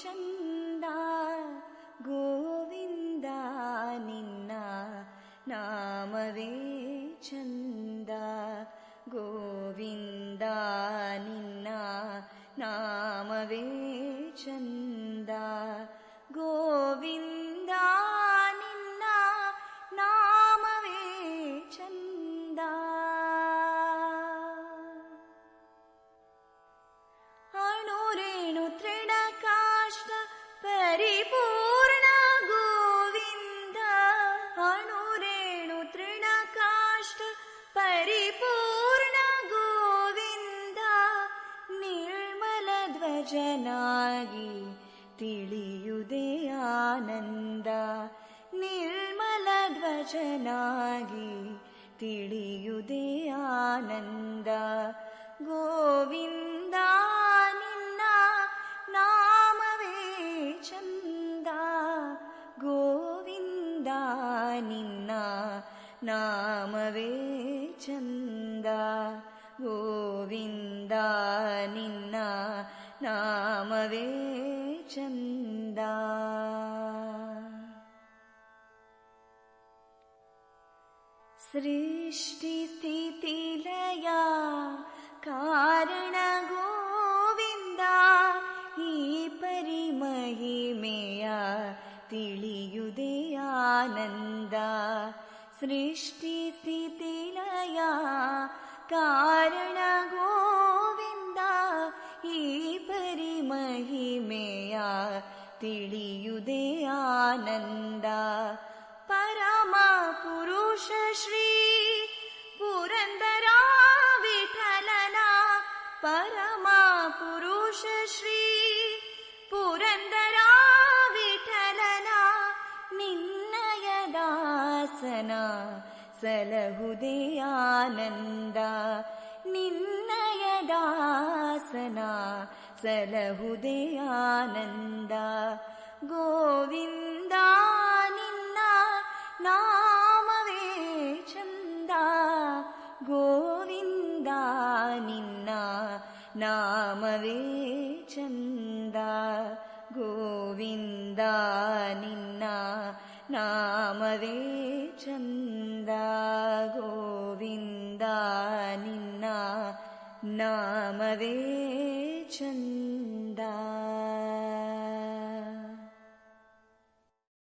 छन्दा गोविन्दा निन्ना नामवे छन्दा गोविन्दा निन्ना नामवे छन्दा ಪರಿಪೂರ್ಣ ಗೋವಿಂದ ನಿರ್ಮಲ ಧ್ವಜನಾಗಿ ತಿಳಿಯುವುದೇ ಆನಂದ ನಿರ್ಮಲ ಧ್ವಜನಾಗಿ ತಿಳಿಯುವುದೇ ಆನಂದ ಗೋವಿಂದ ನಿನ್ನ ನಾಮವೇ ಚಂದ ಗೋವಿಂದ ನಿನ್ನ ನಾಮವೇ ಚಂದ ಗೋವಿಂದ ನಿನ್ನ ನಾಮವೇ ಚಂದ सृष्टिस्थितिलया कारण गोविन्दा ಈ ಪರಿಮಹಿಮೆಯ ತಿಳಿಯುವುದೇ ಆನಂದ ಸೃಷ್ಟಿ ಸ್ಥಿತಿಲಯ ಕಾರಣ ಗೋವಿಂದ ಈ ಪರಿಮಹಿಮೆಯ ತಿಳಿಯುವುದೇ ಆನಂದ ಪರಮ ಪುರುಷ ಶ್ರೀ ಪುರಂದರ ವಿಠಲನ ಪರಮ ದಾಸನ ಸಲಹುದೇ ಆನಂದ ನಿನ್ನಯ ದಾಸನ ಸಲಹುದೇ ಆನಂದ ಗೋವಿಂದ ನಿನ್ನ ನಾಮವೇ ಚಂದ ಗೋವಿಂದ ನಿನ್ನ ನಾಮವೇ ಚಂದ ಗೋವಿಂದ ನಿನ್ನ ನಾಮವೇ छन्दा गोविन्दा निन्ना नामवे चन्दा।